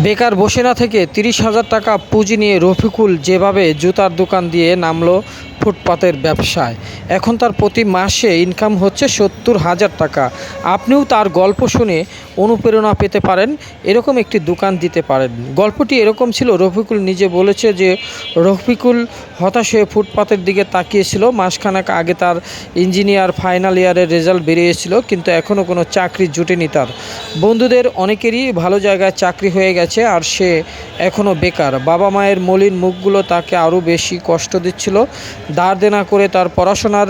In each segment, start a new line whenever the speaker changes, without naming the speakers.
বেকার বসে না থেকে তিরিশ হাজার টাকা পুঁজি নিয়ে রফিকুল যেভাবে জুতার দোকান দিয়ে নামলো ফুটপাতের ব্যবসায়। এখন তার প্রতি মাসে ইনকাম হচ্ছে সত্তর হাজার টাকা। আপনিও তার গল্প শুনে অনুপ্রেরণা পেতে পারেন। এরকম একটি দোকান দিতে পারেন। গল্পটি এরকম ছিল, রফিকুল নিজে বলেছে যে, রফিকুল হতাশ হয়ে ফুটপাতের দিকে তাকিয়েছিল। মাসখানেক আগে তার ইঞ্জিনিয়ার ফাইনাল ইয়ারের রেজাল্ট বেরিয়েছিল, কিন্তু এখনও কোনো চাকরি জুটেনি তার। বন্ধুদের অনেকেরই ভালো জায়গায় চাকরি হয়ে গেছে আর সে এখনও বেকার। বাবা মায়ের মলিন মুখগুলো তাকে আরও বেশি কষ্ট দিচ্ছিল। ধার দেনা করে তার পড়াশোনার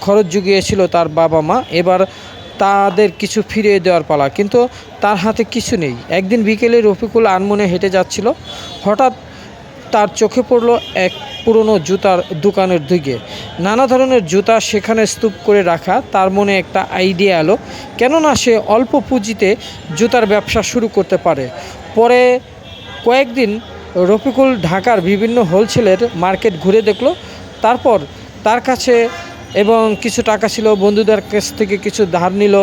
খরচ জুগিয়েছিল তার বাবা মা। এবার তাদের কিছু ফিরিয়ে দেওয়ার পালা। কিন্তু তার হাতে কিছু নেই। একদিন বিকেলে রফিকুল আনমনে হেঁটে যাচ্ছিল। হঠাৎ তার চোখে পড়ল এক পুরনো জুতার দোকানের দিকে। নানা ধরনের জুতা সেখানে স্তূপ করে রাখা। তার মনে একটা আইডিয়া এলো। কেননা সে অল্প পুঁজিতে জুতার ব্যবসা শুরু করতে পারে। পরে কয়েকদিন রফিকুল ঢাকার বিভিন্ন হোলসেলের মার্কেট ঘুরে দেখল। তারপর তার কাছে এবং কিছু টাকা ছিল, বন্ধুদের কাছ থেকে কিছু ধার নিল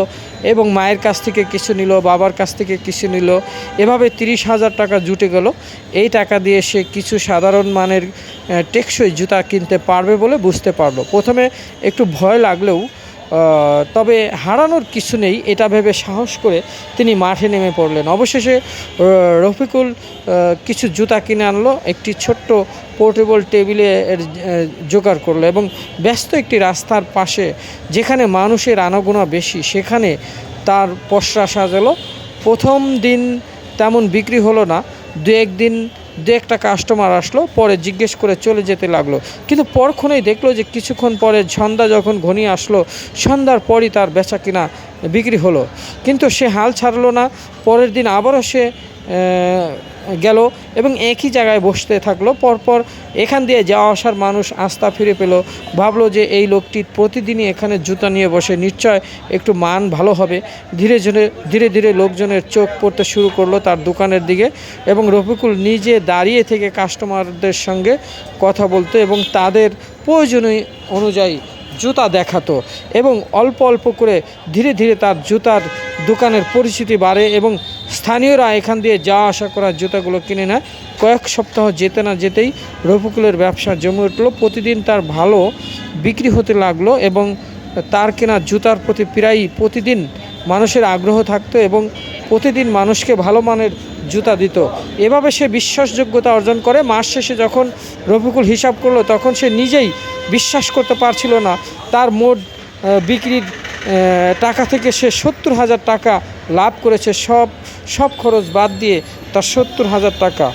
এবং মায়ের কাছ থেকে কিছু নিল, বাবার কাছ থেকে কিছু নিল। এভাবে তিরিশ হাজার টাকা জুটে গেল। এই টাকা দিয়ে সে কিছু সাধারণ মানের টেকসই জুতা কিনতে পারবে বলে বুঝতে পারল। প্রথমে একটু ভয় লাগলেও তবে হারানোর কিছু নেই, এটা ভেবে সাহস করে তিনি মাঠে নেমে পড়লেন। অবশেষে রফিকুল কিছু জুতা কিনে আনলো, একটি ছোট্ট পোর্টেবল টেবিলে জোগাড় করল এবং ব্যস্ত একটি রাস্তার পাশে, যেখানে মানুষের আনাগোনা বেশি, সেখানে তার পসরা সাজালো। প্রথম দিন তেমন বিক্রি হলো না দু একদিন দু একটা কাস্টমার আসলো, পরে জিজ্ঞেস করে চলে যেতে লাগল। কিন্তু পরক্ষণেই দেখল যে কিছুক্ষণ পরে সন্ধ্যা যখন ঘনিয়ে আসলো সন্ধ্যার পরই তার বেচা কিনা বিক্রি হলো। কিন্তু সে হাল ছাড়লো না। পরের দিন আবারও সে গেল এবং একই জায়গায় বসতে থাকল। পরপর এখান দিয়ে যাওয়া আসার মানুষ আস্থা ফিরে পেল। ভাবলো যে এই লোকটি প্রতিদিনই এখানে জুতা নিয়ে বসে। নিশ্চয় একটু মান ভালো হবে। ধীরে ধীরে ধীরে ধীরে লোকজনের চোখ পড়তে শুরু করল তার দোকানের দিকে এবং রফিকুল নিজে দাঁড়িয়ে থেকে কাস্টমারদের সঙ্গে কথা বলতো এবং তাদের প্রয়োজনীয় অনুযায়ী জুতা দেখাতো এবং অল্প অল্প করে ধীরে ধীরে তার জুতার দোকানের পরিচিতি বাড়ে এবং স্থানীয়রা এখান দিয়ে যা আশা করার জুতাগুলো কিনে নেয়। কয়েক সপ্তাহ যেতে না যেতেই রফিকুলের ব্যবসা জমে উঠল। প্রতিদিন তার ভালো বিক্রি হতে লাগল এবং তার কেনা জুতার প্রতি প্রায়ই প্রতিদিন মানুষের আগ্রহ থাকতো এবং প্রতিদিন মানুষকে ভালো মানের জুতা দিত। এভাবে সে বিশ্বাসযোগ্যতা অর্জন করে। মাস শেষে যখন রফিকুল হিসাব করল, তখন সে নিজেই বিশ্বাস করতে পারছিল না। তার মোট বিক্রির টাকা থেকে সে সত্তর হাজার টাকা লাভ করেছে, সব সব খরচ বাদ দিয়ে তার সত্তর হাজার টাকা।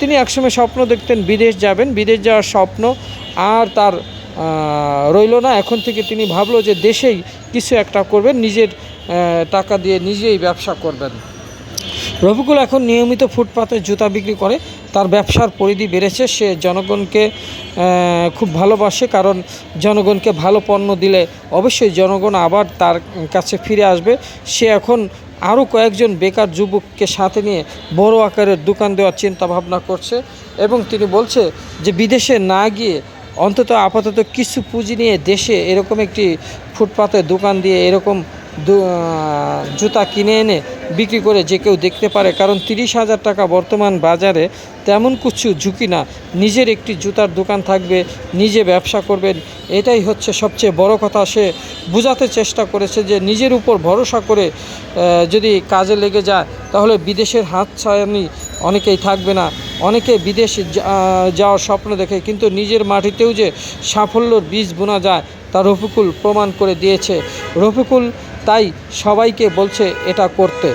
তিনি একসময় স্বপ্ন দেখতেন বিদেশ যাবেন, বিদেশ যাওয়ার স্বপ্ন আর তার রইল না। এখন থেকে তিনি ভাবলো যে দেশেই কিছু একটা করবেন, নিজের টাকা দিয়ে নিজেই ব্যবসা করবেন। রফিকুল এখন নিয়মিত ফুটপাতে জুতা বিক্রি করে। তার ব্যবসার পরিধি বেড়েছে, সে জনগণকে খুব ভালোবাসে, কারণ জনগণকে ভালো পণ্য দিলে অবশ্যই জনগণ আবার তার কাছে ফিরে আসবে। সে এখন আরও কয়েকজন বেকার যুবককে সাথে নিয়ে বড় আকারের দোকান দেওয়ার চিন্তা ভাবনা করছে এবং তিনি বলছে যে বিদেশে না গিয়ে অন্তত আপাতত কিছু পুঁজি নিয়ে দেশে এরকম একটি ফুটপাতে দোকান দিয়ে এরকম জুতা কিনে এনে বিক্রি করে যে কেউ দেখতে পারে, কারণ তিরিশ হাজার টাকা বর্তমান বাজারে তেমন কিছু ঝুঁকি না। নিজের একটি জুতার দোকান থাকবে, নিজে ব্যবসা করবেন, এটাই হচ্ছে সবচেয়ে বড় কথা। সে বোঝাতে চেষ্টা করেছে যে নিজের উপর ভরসা করে যদি কাজে লেগে যায়, তাহলে বিদেশের হাত ছায়ানি অনেকেই থাকবে না। অনেকে বিদেশে যাওয়ার স্বপ্ন দেখে, কিন্তু নিজের মাটিতেও যে সাফল্যর বীজ বোনা যায় তা রফিকুল প্রমাণ করে দিয়েছে। রফিকুল তাই সবাইকে বলছে এটা করতে।